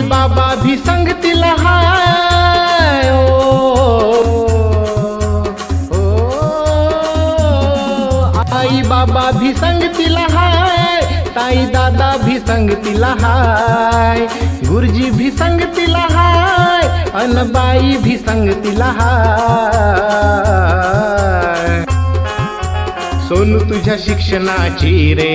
भी संगतीला हाय ओ, ओ, आई बाबा भी संगतीला हाय ताई दादा भी संगतीला हाय गुरुजी भी संगतीला हाय अनबाई भी संगतीला हाय सोनू तुझ्या शिक्षणाची रे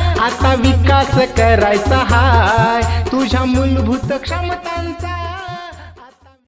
विकास करायचा हाय. तुझ्या मूलभूत क्षमतांचा